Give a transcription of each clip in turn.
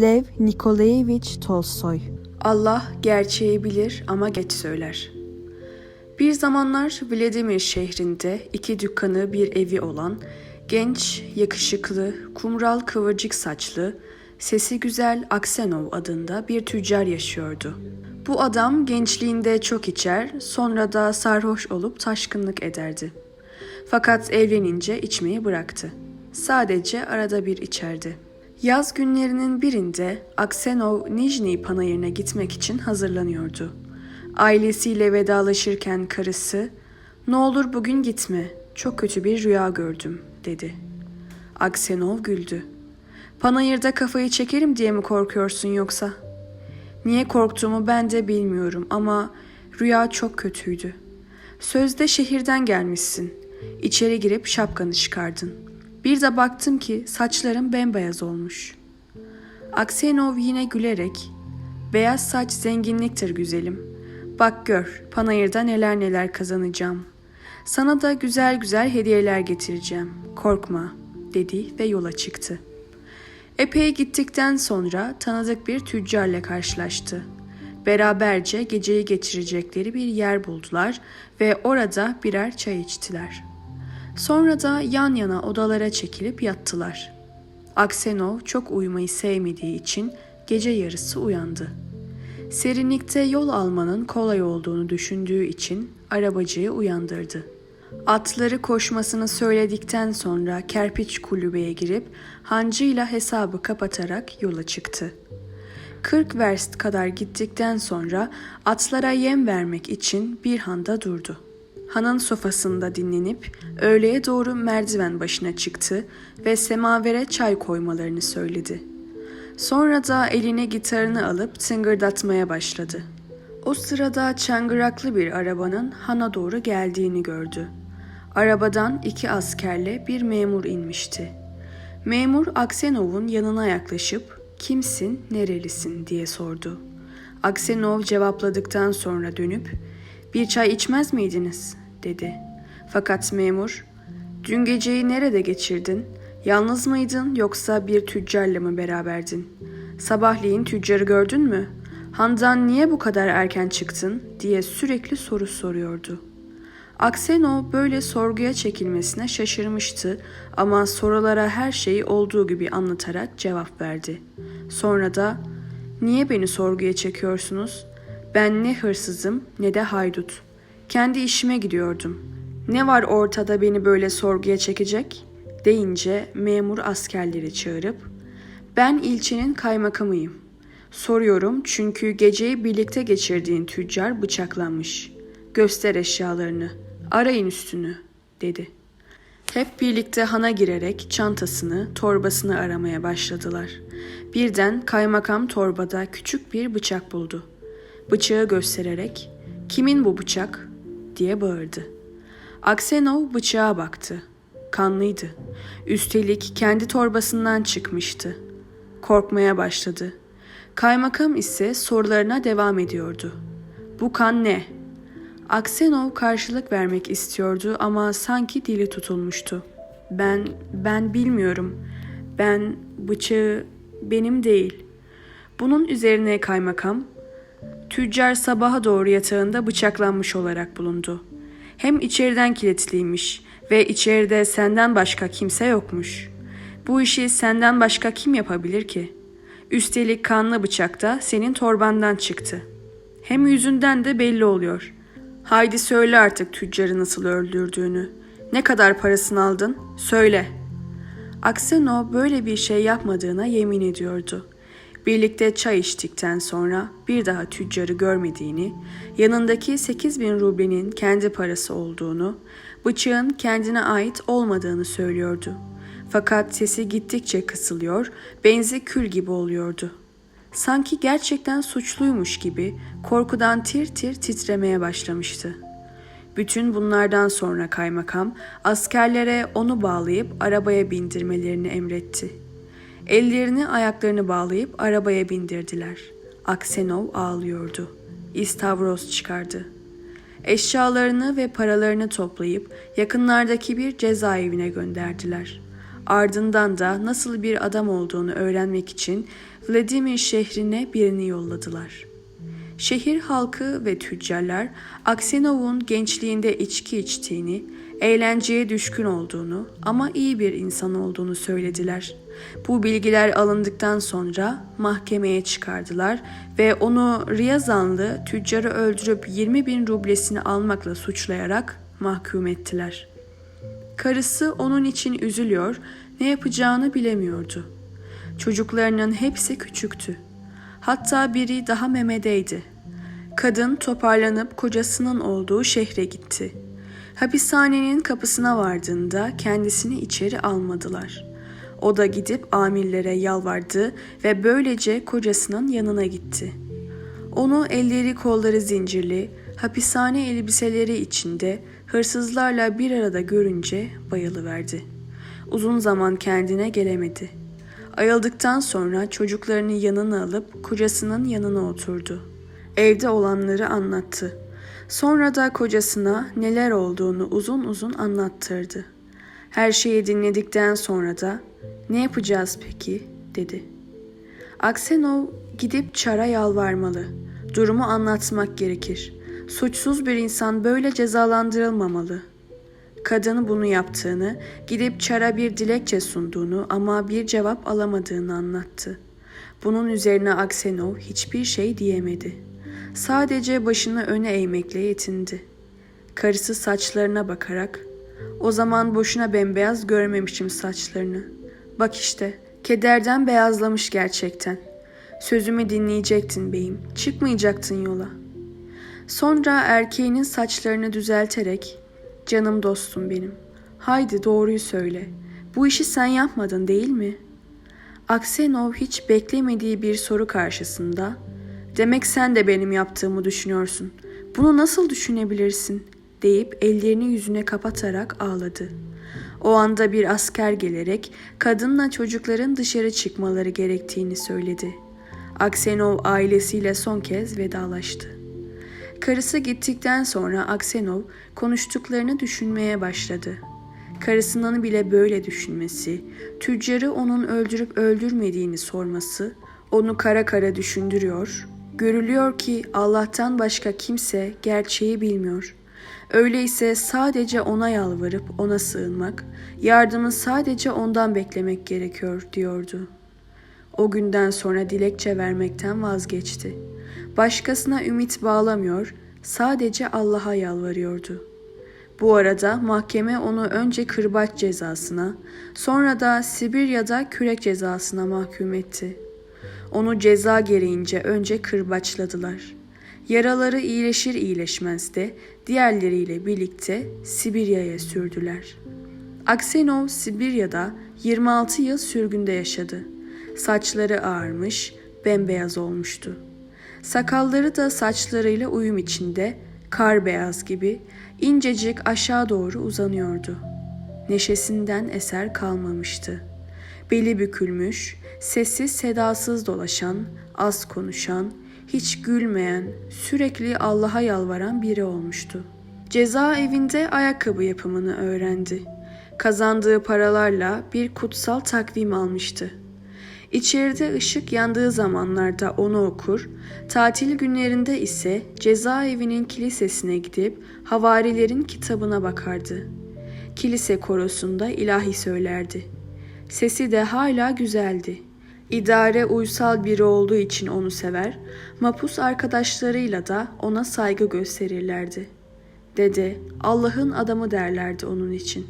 Lev Nikolayevich Tolstoy Allah gerçeği bilir ama geç söyler. Bir zamanlar Vladimir şehrinde iki dükkanı bir evi olan genç, yakışıklı, kumral kıvırcık saçlı, sesi güzel Aksenov adında bir tüccar yaşıyordu. Bu adam gençliğinde çok içer, sonra da sarhoş olup taşkınlık ederdi. Fakat evlenince içmeyi bıraktı. Sadece arada bir içerdi. Yaz günlerinin birinde Aksenov Nijni panayırına gitmek için hazırlanıyordu. Ailesiyle vedalaşırken karısı, ''Ne olur bugün gitme, çok kötü bir rüya gördüm.'' dedi. Aksenov güldü. ''Panayırda kafayı çekerim diye mi korkuyorsun yoksa?'' Niye korktuğumu ben de bilmiyorum ama rüya çok kötüydü. Sözde şehirden gelmişsin. İçeri girip şapkanı çıkardın. Bir de baktım ki saçların bembeyaz olmuş. Aksenov yine gülerek, beyaz saç zenginliktir güzelim. Bak gör, panayırda neler neler kazanacağım. Sana da güzel güzel hediyeler getireceğim. Korkma, dedi ve yola çıktı.'' Epey gittikten sonra tanıdık bir tüccarla karşılaştı. Beraberce geceyi geçirecekleri bir yer buldular ve orada birer çay içtiler. Sonra da yan yana odalara çekilip yattılar. Aksenov çok uyumayı sevmediği için gece yarısı uyandı. Serinlikte yol almanın kolay olduğunu düşündüğü için arabacıyı uyandırdı. Atları koşmasını söyledikten sonra kerpiç kulübeye girip hancıyla hesabı kapatarak yola çıktı. 40 verst kadar gittikten sonra atlara yem vermek için bir handa durdu. Hanın sofasında dinlenip öğleye doğru merdiven başına çıktı ve semavere çay koymalarını söyledi. Sonra da eline gitarını alıp tıngırdatmaya başladı. O sırada çangıraklı bir arabanın hana doğru geldiğini gördü. Arabadan iki askerle bir memur inmişti. Memur Aksenov'un yanına yaklaşıp "Kimsin, nerelisin?" diye sordu. Aksenov cevapladıktan sonra dönüp "Bir çay içmez miydiniz?" dedi. Fakat memur "Dün geceyi nerede geçirdin? Yalnız mıydın yoksa bir tüccarla mı beraberdin? Sabahleyin tüccarı gördün mü? Handan niye bu kadar erken çıktın?" diye sürekli soru soruyordu.'' Aksenov böyle sorguya çekilmesine şaşırmıştı ama sorulara her şeyi olduğu gibi anlatarak cevap verdi. Sonra da ''Niye beni sorguya çekiyorsunuz? Ben ne hırsızım ne de haydut. Kendi işime gidiyordum. Ne var ortada beni böyle sorguya çekecek?'' deyince memur askerleri çağırıp ''Ben ilçenin kaymakamıyım. Soruyorum çünkü geceyi birlikte geçirdiğin tüccar bıçaklanmış. Göster eşyalarını.'' Arayın üstünü, dedi. Hep birlikte hana girerek çantasını, torbasını aramaya başladılar. Birden kaymakam torbada küçük bir bıçak buldu. Bıçağı göstererek, kimin bu bıçak? diye bağırdı. Aksenov bıçağa baktı. Kanlıydı. Üstelik kendi torbasından çıkmıştı. Korkmaya başladı. Kaymakam ise sorularına devam ediyordu. Bu kan ne? Aksenov karşılık vermek istiyordu ama sanki dili tutulmuştu. Ben, ben bilmiyorum. Ben bıçağı benim değil. Bunun üzerine kaymakam, tüccar sabaha doğru yatağında bıçaklanmış olarak bulundu. Hem içeriden kilitliymiş ve içeride senden başka kimse yokmuş. Bu işi senden başka kim yapabilir ki? Üstelik kanlı bıçak da senin torbandan çıktı. Hem yüzünden de belli oluyor.'' Haydi söyle artık tüccarı nasıl öldürdüğünü. Ne kadar parasını aldın? Söyle. Aksenov böyle bir şey yapmadığına yemin ediyordu. Birlikte çay içtikten sonra bir daha tüccarı görmediğini, yanındaki 8 bin rublenin kendi parası olduğunu, bıçağın kendine ait olmadığını söylüyordu. Fakat sesi gittikçe kısılıyor, benzi kül gibi oluyordu.'' sanki gerçekten suçluymuş gibi korkudan tir tir titremeye başlamıştı. Bütün bunlardan sonra kaymakam askerlere onu bağlayıp arabaya bindirmelerini emretti. Ellerini ayaklarını bağlayıp arabaya bindirdiler. Aksenov ağlıyordu. İstavros çıkardı. Eşyalarını ve paralarını toplayıp yakınlardaki bir cezaevine gönderdiler. Ardından da nasıl bir adam olduğunu öğrenmek için Vladimir şehrine birini yolladılar. Şehir halkı ve tüccarlar Aksenov'un gençliğinde içki içtiğini, eğlenceye düşkün olduğunu ama iyi bir insan olduğunu söylediler. Bu bilgiler alındıktan sonra mahkemeye çıkardılar ve onu Riyazanlı tüccarı öldürüp 20 bin rublesini almakla suçlayarak mahkum ettiler. Karısı onun için üzülüyor, ne yapacağını bilemiyordu. Çocuklarının hepsi küçüktü. Hatta biri daha memedeydi. Kadın toparlanıp kocasının olduğu şehre gitti. Hapishanenin kapısına vardığında kendisini içeri almadılar. O da gidip amirlere yalvardı ve böylece kocasının yanına gitti. Onu elleri kolları zincirli, hapishane elbiseleri içinde hırsızlarla bir arada görünce bayılıverdi. Uzun zaman kendine gelemedi. Ayıldıktan sonra çocuklarını yanına alıp kocasının yanına oturdu. Evde olanları anlattı. Sonra da kocasına neler olduğunu uzun uzun anlattırdı. Her şeyi dinledikten sonra da ne yapacağız peki dedi. Aksenov gidip Çar'a yalvarmalı. Durumu anlatmak gerekir. Suçsuz bir insan böyle cezalandırılmamalı. Kadın bunu yaptığını, gidip Çar'a bir dilekçe sunduğunu ama bir cevap alamadığını anlattı. Bunun üzerine Aksenov hiçbir şey diyemedi. Sadece başını öne eğmekle yetindi. Karısı saçlarına bakarak, o zaman boşuna bembeyaz görmemişim saçlarını. Bak işte, kederden beyazlamış gerçekten. Sözümü dinleyecektin beyim, çıkmayacaktın yola. Sonra erkeğinin saçlarını düzelterek, canım dostum benim, haydi doğruyu söyle. Bu işi sen yapmadın değil mi? Aksenov hiç beklemediği bir soru karşısında, demek sen de benim yaptığımı düşünüyorsun. Bunu nasıl düşünebilirsin? deyip ellerini yüzüne kapatarak ağladı. O anda bir asker gelerek kadınla çocukların dışarı çıkmaları gerektiğini söyledi. Aksenov ailesiyle son kez vedalaştı. Karısı gittikten sonra Aksenov konuştuklarını düşünmeye başladı. Karısının bile böyle düşünmesi, tüccarı onun öldürüp öldürmediğini sorması onu kara kara düşündürüyor. Görülüyor ki Allah'tan başka kimse gerçeği bilmiyor. Öyleyse sadece ona yalvarıp ona sığınmak, yardımı sadece ondan beklemek gerekiyor diyordu. O günden sonra dilekçe vermekten vazgeçti. Başkasına ümit bağlamıyor, sadece Allah'a yalvarıyordu. Bu arada mahkeme onu önce kırbaç cezasına, sonra da Sibirya'da kürek cezasına mahkum etti. Onu ceza gereğince önce kırbaçladılar. Yaraları iyileşir iyileşmez de diğerleriyle birlikte Sibirya'ya sürdüler. Aksenov Sibirya'da 26 yıl sürgünde yaşadı. Saçları ağarmış, bembeyaz olmuştu. Sakalları da saçlarıyla uyum içinde, kar beyaz gibi incecik aşağı doğru uzanıyordu. Neşesinden eser kalmamıştı. Beli bükülmüş, sessiz sedasız dolaşan, az konuşan, hiç gülmeyen, sürekli Allah'a yalvaran biri olmuştu. Cezaevinde ayakkabı yapımını öğrendi. Kazandığı paralarla bir kutsal takvim almıştı. İçeride ışık yandığı zamanlarda onu okur, tatil günlerinde ise cezaevinin kilisesine gidip havarilerin kitabına bakardı. Kilise korosunda ilahi söylerdi. Sesi de hala güzeldi. İdare uysal biri olduğu için onu sever, mapus arkadaşlarıyla da ona saygı gösterirlerdi. Dede, Allah'ın adamı derlerdi onun için.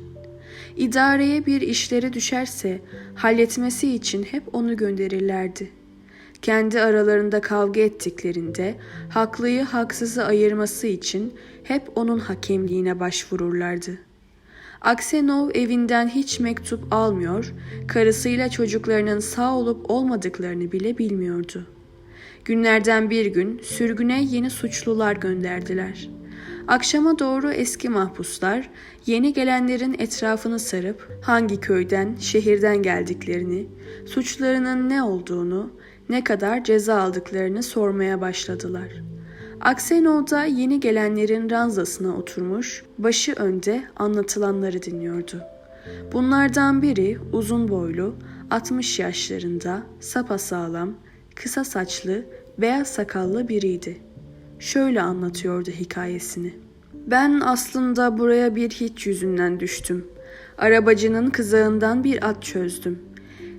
İdareye bir işleri düşerse halletmesi için hep onu gönderirlerdi. Kendi aralarında kavga ettiklerinde haklıyı haksızı ayırması için hep onun hakemliğine başvururlardı. Aksenov evinden hiç mektup almıyor, karısıyla çocuklarının sağ olup olmadıklarını bile bilmiyordu. Günlerden bir gün sürgüne yeni suçlular gönderdiler. Akşama doğru eski mahpuslar yeni gelenlerin etrafını sarıp hangi köyden, şehirden geldiklerini, suçlarının ne olduğunu, ne kadar ceza aldıklarını sormaya başladılar. Aksenov da yeni gelenlerin ranzasına oturmuş, başı önde anlatılanları dinliyordu. Bunlardan biri uzun boylu, 60 yaşlarında, sapasağlam, kısa saçlı, beyaz sakallı biriydi. Şöyle anlatıyordu hikayesini. Ben aslında buraya bir hiç yüzünden düştüm. Arabacının kızağından bir at çözdüm.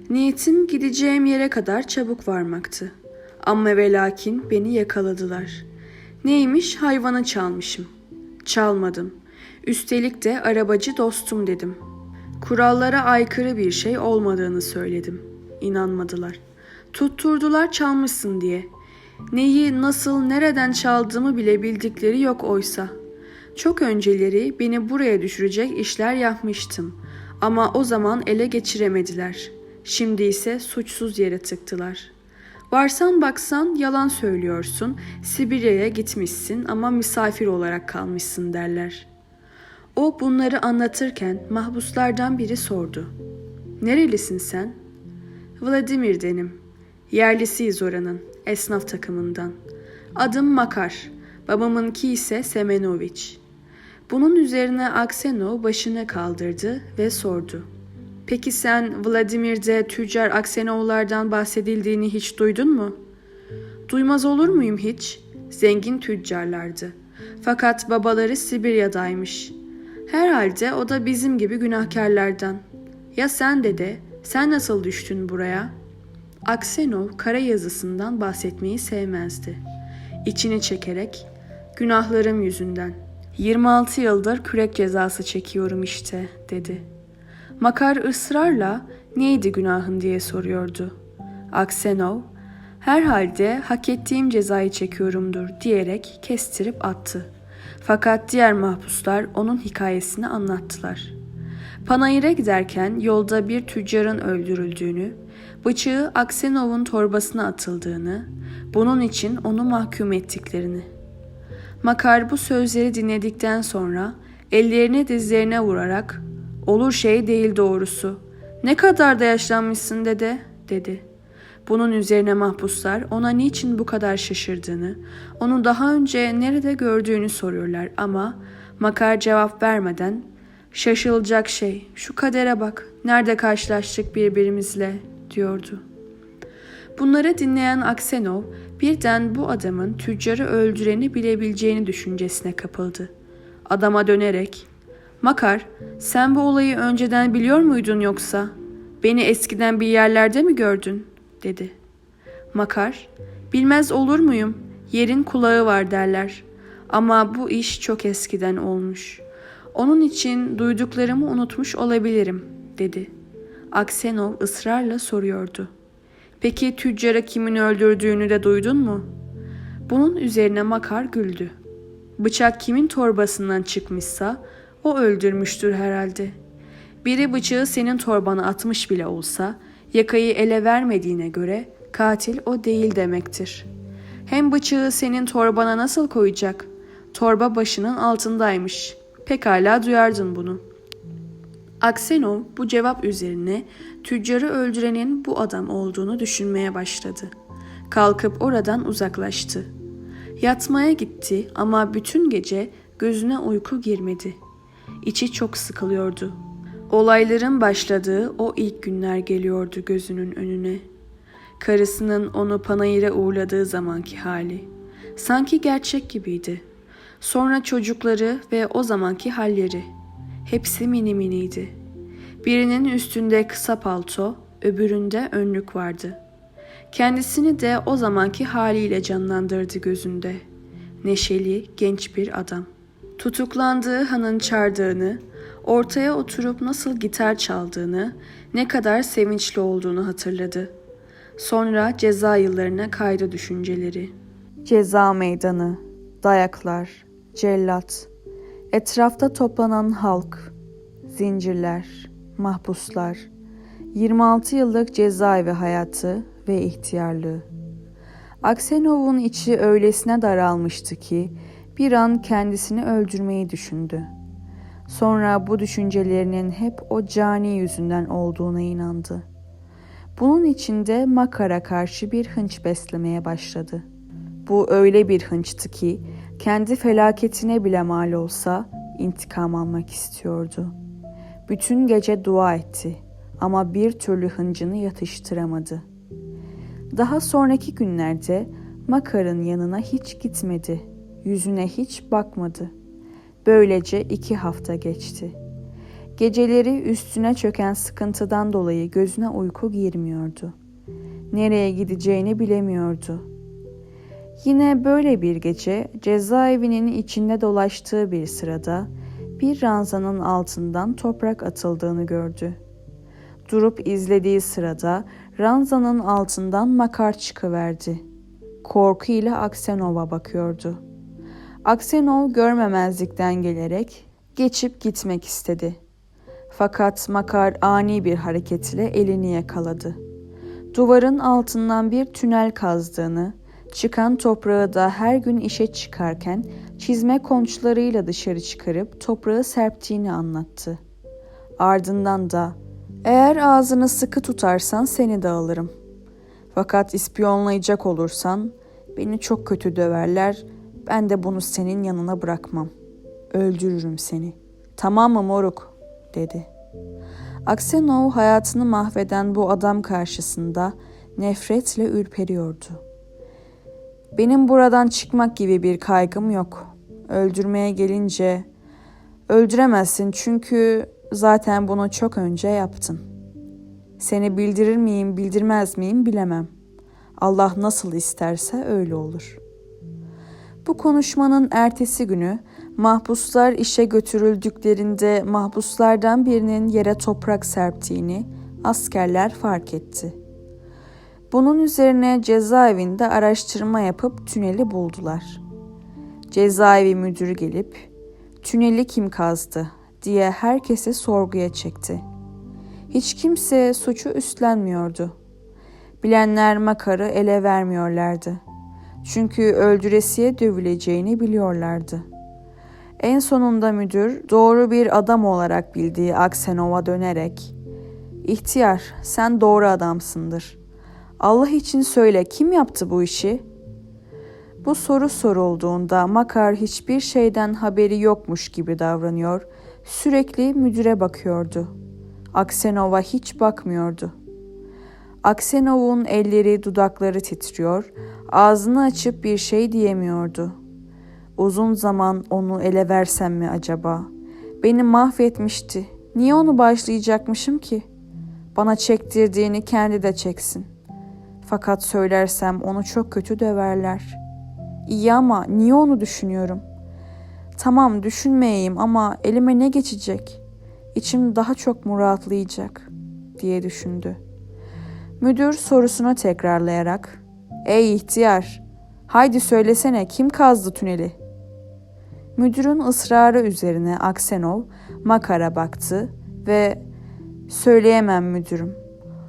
Niyetim gideceğim yere kadar çabuk varmaktı. Ama ve lakin beni yakaladılar. Neymiş hayvanı çalmışım. Çalmadım. Üstelik de arabacı dostum dedim. Kurallara aykırı bir şey olmadığını söyledim. İnanmadılar. Tutturdular çalmışsın diye. Neyi, nasıl, nereden çaldığımı bile bildikleri yok oysa. Çok önceleri beni buraya düşürecek işler yapmıştım. Ama o zaman ele geçiremediler. Şimdi ise suçsuz yere tıktılar. Varsan baksan yalan söylüyorsun, Sibirya'ya gitmişsin ama misafir olarak kalmışsın derler. O bunları anlatırken mahpuslardan biri sordu. Nerelisin sen? Vladimir'denim. Yerlisiyiz oranın, esnaf takımından. Adım Makar, babamınki ise Semenoviç. Bunun üzerine Aksenov başını kaldırdı ve sordu. Peki sen Vladimir'de tüccar Aksenovlardan bahsedildiğini hiç duydun mu? Duymaz olur muyum hiç? Zengin tüccarlardı. Fakat babaları Sibirya'daymış. Herhalde o da bizim gibi günahkarlardan. Ya sen dede, sen nasıl düştün buraya? Aksenov kara yazısından bahsetmeyi sevmezdi. İçini çekerek, günahlarım yüzünden. 26 yıldır kürek cezası çekiyorum işte, dedi. Makar ısrarla neydi günahın diye soruyordu. Aksenov, herhalde hak ettiğim cezayı çekiyorumdur diyerek kestirip attı. Fakat diğer mahpuslar onun hikayesini anlattılar. Panayır'a giderken yolda bir tüccarın öldürüldüğünü, bıçağı Aksenov'un torbasına atıldığını, bunun için onu mahkum ettiklerini. Makar bu sözleri dinledikten sonra ellerini dizlerine vurarak ''Olur şey değil doğrusu. Ne kadar da yaşlanmışsın dede.'' dedi. Bunun üzerine mahpuslar ona niçin bu kadar şaşırdığını, onu daha önce nerede gördüğünü soruyorlar ama Makar cevap vermeden ''Şaşılacak şey, şu kadere bak, nerede karşılaştık birbirimizle.'' diyordu. Bunları dinleyen Aksenov birden bu adamın tüccarı öldüreni bilebileceğini düşüncesine kapıldı. Adama dönerek Makar, sen bu olayı önceden biliyor muydun yoksa? Beni eskiden bir yerlerde mi gördün? dedi. Makar, bilmez olur muyum? Yerin kulağı var derler. Ama bu iş çok eskiden olmuş. Onun için duyduklarımı unutmuş olabilirim, dedi. Aksenov ısrarla soruyordu. Peki tüccara kimin öldürdüğünü de duydun mu? Bunun üzerine Makar güldü. Bıçak kimin torbasından çıkmışsa o öldürmüştür herhalde. Biri bıçağı senin torbana atmış bile olsa yakayı ele vermediğine göre katil o değil demektir. Hem bıçağı senin torbana nasıl koyacak? Torba başının altındaymış. Pekala duyardın bunu. Aksenov bu cevap üzerine tüccarı öldürenin bu adam olduğunu düşünmeye başladı. Kalkıp oradan uzaklaştı. Yatmaya gitti ama bütün gece gözüne uyku girmedi. İçi çok sıkılıyordu. Olayların başladığı o ilk günler geliyordu gözünün önüne. Karısının onu panayıra uğurladığı zamanki hali. Sanki gerçek gibiydi. Sonra çocukları ve o zamanki halleri. Hepsi mini miniydi. Birinin üstünde kısa palto, öbüründe önlük vardı. Kendisini de o zamanki haliyle canlandırdı gözünde. Neşeli, genç bir adam. Tutuklandığı hanın çardağını, ortaya oturup nasıl gitar çaldığını, ne kadar sevinçli olduğunu hatırladı. Sonra ceza yıllarına kaydı düşünceleri. Ceza meydanı, dayaklar, cellat, etrafta toplanan halk, zincirler, mahpuslar, 26 yıllık cezaevi hayatı ve ihtiyarlığı. Aksenov'un içi öylesine daralmıştı ki bir an kendisini öldürmeyi düşündü. Sonra bu düşüncelerinin hep o cani yüzünden olduğuna inandı. Bunun içinde Makar'a karşı bir hınç beslemeye başladı. Bu öyle bir hınçtı ki kendi felaketine bile mal olsa intikam almak istiyordu. Bütün gece dua etti ama bir türlü hıncını yatıştıramadı. Daha sonraki günlerde Makar'ın yanına hiç gitmedi. Yüzüne hiç bakmadı. Böylece iki hafta geçti. Geceleri üstüne çöken sıkıntıdan dolayı gözüne uyku girmiyordu. Nereye gideceğini bilemiyordu. Yine böyle bir gece cezaevinin içinde dolaştığı bir sırada bir ranzanın altından toprak atıldığını gördü. Durup izlediği sırada ranzanın altından makar çıkıverdi. Korkuyla Aksenov'a bakıyordu. Aksenov görmemezlikten gelerek geçip gitmek istedi. Fakat Makar ani bir hareketle elini yakaladı. Duvarın altından bir tünel kazdığını, çıkan toprağı da her gün işe çıkarken çizme konçlarıyla dışarı çıkarıp toprağı serptiğini anlattı. Ardından da eğer ağzını sıkı tutarsan seni de alırım. Fakat ispiyonlayacak olursan beni çok kötü döverler, ben de bunu senin yanına bırakmam. Öldürürüm seni. Tamam mı moruk?'' dedi. Aksenov hayatını mahveden bu adam karşısında nefretle ürperiyordu. Benim buradan çıkmak gibi bir kaygım yok. Öldürmeye gelince öldüremezsin çünkü zaten bunu çok önce yaptın. Seni bildirir miyim, bildirmez miyim bilemem. Allah nasıl isterse öyle olur. Bu konuşmanın ertesi günü mahpuslar işe götürüldüklerinde mahpuslardan birinin yere toprak serptiğini askerler fark etti. Bunun üzerine cezaevinde araştırma yapıp tüneli buldular. Cezaevi müdürü gelip tüneli kim kazdı diye herkesi sorguya çekti. Hiç kimse suçu üstlenmiyordu. Bilenler makarı ele vermiyorlardı. Çünkü öldüresiye dövüleceğini biliyorlardı. En sonunda müdür doğru bir adam olarak bildiği Aksenov'a dönerek "İhtiyar, sen doğru adamsındır. Allah için söyle kim yaptı bu işi?" Bu soru sorulduğunda Makar hiçbir şeyden haberi yokmuş gibi davranıyor, sürekli müdüre bakıyordu. Aksenov'a hiç bakmıyordu. Aksenov'un elleri dudakları titriyor, ağzını açıp bir şey diyemiyordu. Uzun zaman onu ele versem mi acaba? Beni mahvetmişti. Niye onu başlayacakmışım ki? Bana çektirdiğini kendi de çeksin. Fakat söylersem onu çok kötü döverler. İyi ama niye onu düşünüyorum? Tamam düşünmeyeyim ama elime ne geçecek? İçim daha çok mu rahatlayacak diye düşündü. Müdür sorusunu tekrarlayarak Ey ihtiyar, haydi söylesene kim kazdı tüneli? Müdürün ısrarı üzerine Aksenov Makar'a baktı ve söyleyemem müdürüm.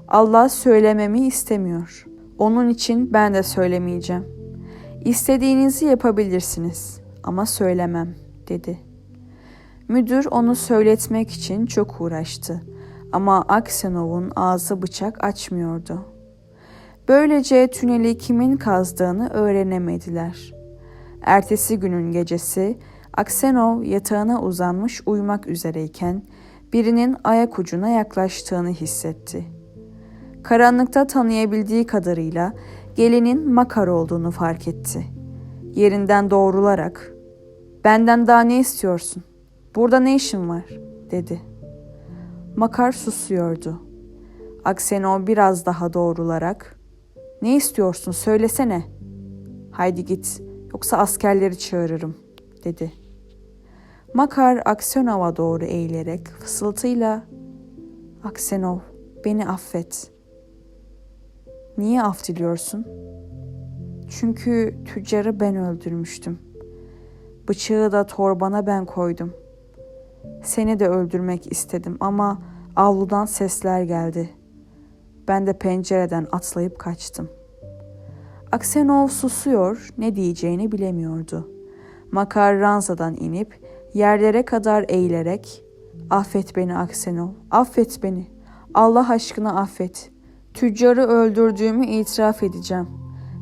Allah söylememi istemiyor. Onun için ben de söylemeyeceğim. İstediğinizi yapabilirsiniz ama söylemem dedi. Müdür onu söyletmek için çok uğraştı ama Aksenov'un ağzı bıçak açmıyordu. Böylece tüneli kimin kazdığını öğrenemediler. Ertesi günün gecesi Aksenov yatağına uzanmış uyumak üzereyken birinin ayak ucuna yaklaştığını hissetti. Karanlıkta tanıyabildiği kadarıyla gelinin Makar olduğunu fark etti. Yerinden doğrularak "Benden daha ne istiyorsun? Burada ne işin var?" dedi. Makar susuyordu. Aksenov biraz daha doğrularak "Ne istiyorsun söylesene." "Haydi git yoksa askerleri çağırırım." dedi. Makar Aksenov'a doğru eğilerek fısıltıyla "Aksenov, beni affet." Niye af diliyorsun? Çünkü tüccarı ben öldürmüştüm. Bıçağı da torbana ben koydum. Seni de öldürmek istedim ama avludan sesler geldi. Ben de pencereden atlayıp kaçtım. Aksenov susuyor, ne diyeceğini bilemiyordu. Makar ranzadan inip yerlere kadar eğilerek "Affet beni Aksenov, affet beni. Allah aşkına affet. Tüccarı öldürdüğümü itiraf edeceğim.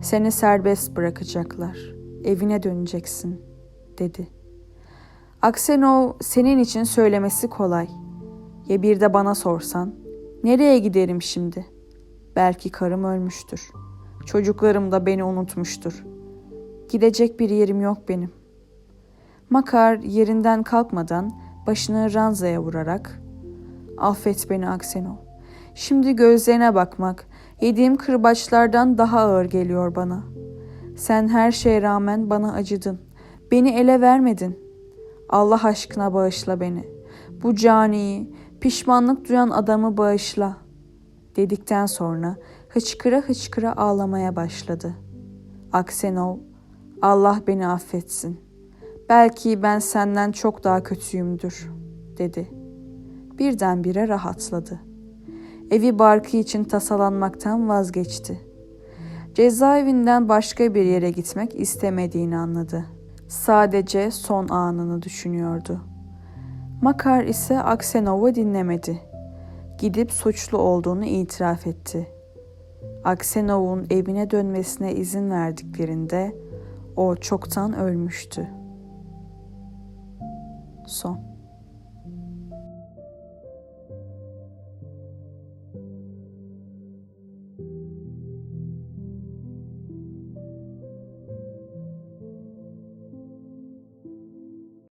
Seni serbest bırakacaklar. Evine döneceksin." dedi. Aksenov senin için söylemesi kolay. Ya bir de bana sorsan, nereye giderim şimdi? Belki karım ölmüştür. Çocuklarım da beni unutmuştur. Gidecek bir yerim yok benim. Makar yerinden kalkmadan başını ranzaya vurarak Affet beni Aksenol. Şimdi gözlerine bakmak yediğim kırbaçlardan daha ağır geliyor bana. Sen her şeye rağmen bana acıdın. Beni ele vermedin. Allah aşkına bağışla beni. Bu caniyi, pişmanlık duyan adamı bağışla. Dedikten sonra hıçkıra hıçkıra ağlamaya başladı. Aksenov, Allah beni affetsin. Belki ben senden çok daha kötüyümdür, dedi. Birdenbire rahatladı. Evi barkı için tasalanmaktan vazgeçti. Cezaevinden başka bir yere gitmek istemediğini anladı. Sadece son anını düşünüyordu. Makar ise Aksenov'u dinlemedi. Gidip suçlu olduğunu itiraf etti. Aksenov'un evine dönmesine izin verdiklerinde o çoktan ölmüştü. Son